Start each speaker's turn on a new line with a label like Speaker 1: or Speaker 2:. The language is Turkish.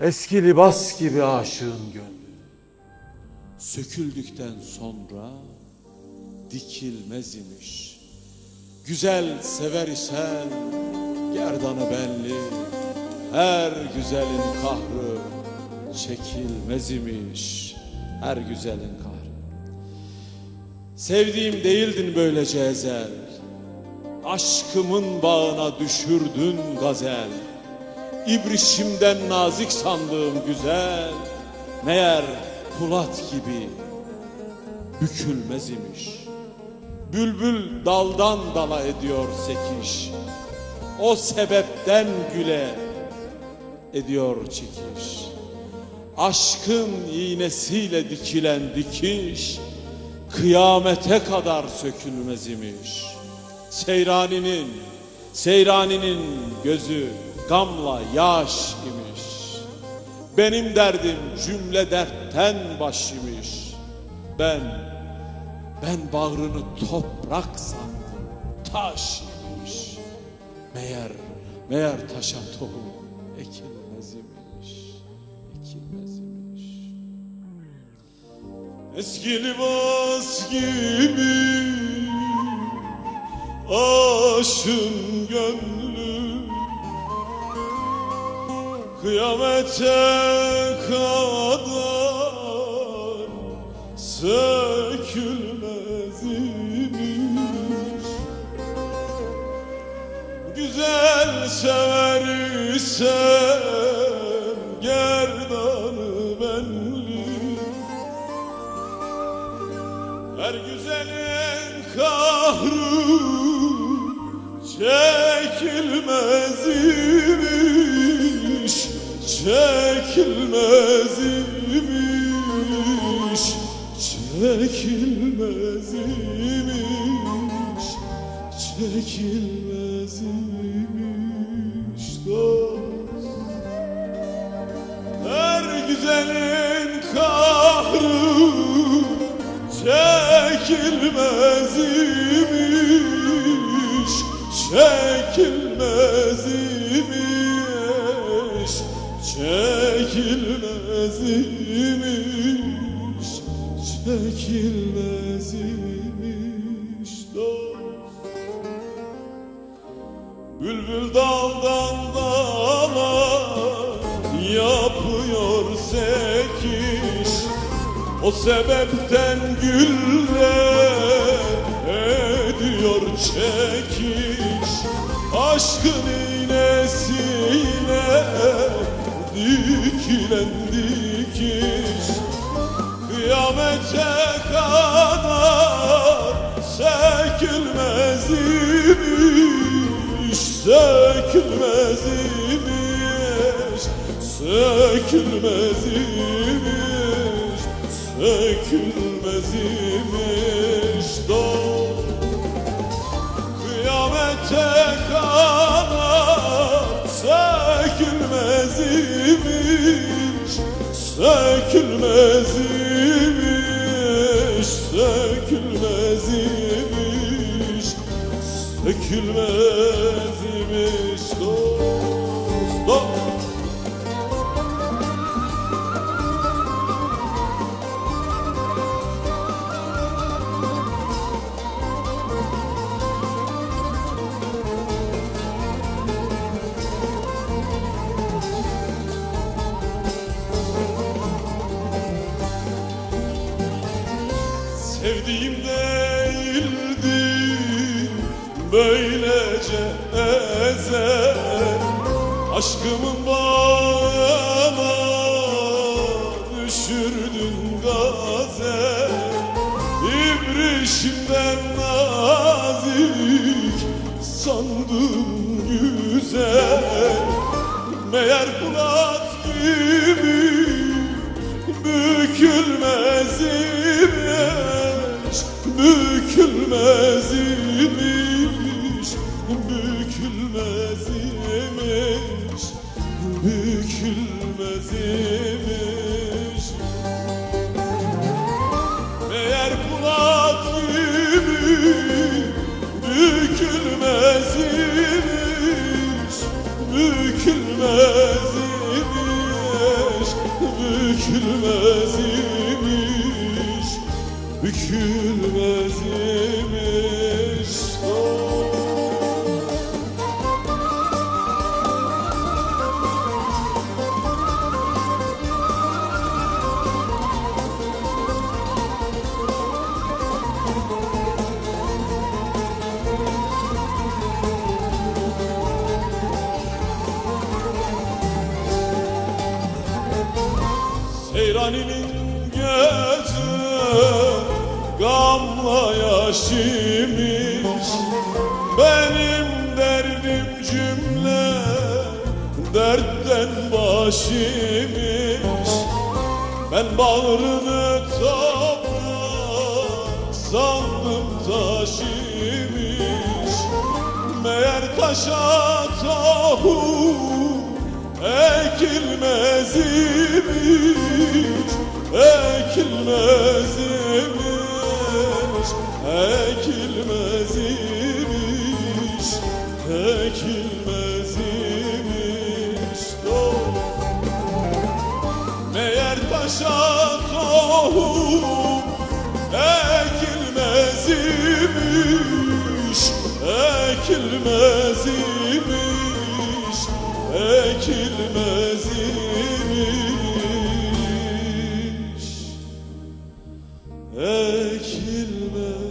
Speaker 1: Eski libas gibi aşığın gönlü.
Speaker 2: Söküldükten sonra dikilmez imiş. Güzel sever isen gerdanı belli. Her güzelin kahrı çekilmez imiş. Her güzelin kahrı. Sevdiğim değildin böylece ezel. Aşkımın bağına düşürdün gazel. İbrişimden nazik sandığım güzel. Meğer Polat gibi bükülmez imiş. Bülbül daldan dala ediyor sekiş. O sebepten güle ediyor çekiş. Aşkın iğnesiyle dikilen dikiş kıyamete kadar sökülmez imiş. Seyraninin, Seyraninin gözü gamla yaş imiş. Benim derdim cümle dertten baş imiş. Ben, ben bağrını toprak sandım, taş imiş. Meğer, meğer taşa tohum ekilmez imiş, ekilmez imiş. Eski libas gibi aşın gönlü Kıyamete kadar sökülmez imiş Güzel sever isen gerdanı benli. Her güzelin kahrı çekilmez imiş Çekilmez imiş Çekilmez imiş Çekilmez imiş dost. Her güzelin kahrı çekilmez imiş Çekilmez imiş Çekilmez imiş dost. Bülbül daldan dala yapıyor sekiş O sebepten güller ediyor çekiş. Aşkın iğnesiyle dikilen Sökülmez imiş Sökülmez imiş Sökülmez imiş Dost Kıyamete kadar sökülmez imiş Sökülmez imiş Sökülmez imiş Sökülmez imiş Sevdiğim değildi böylece ezel Aşkımın bağına düşürdün gazel İbrişimden nazik sandım güzel. Meğer Polat gibi Bükülmez imiş Bükülmez imiş Seyraninin gece gamla yaşimiş Benim derdim cümle dertten başimiş Ben bağrını toprak sandım taş imiş Meğer taşa tohum ekilmez imiş Ekilmez imiş Ekilmez imiş Ekilmez imiş Dost Meğer taşa tohum ekilmez imiş, ekilmez gelmez imiş Ekilmez.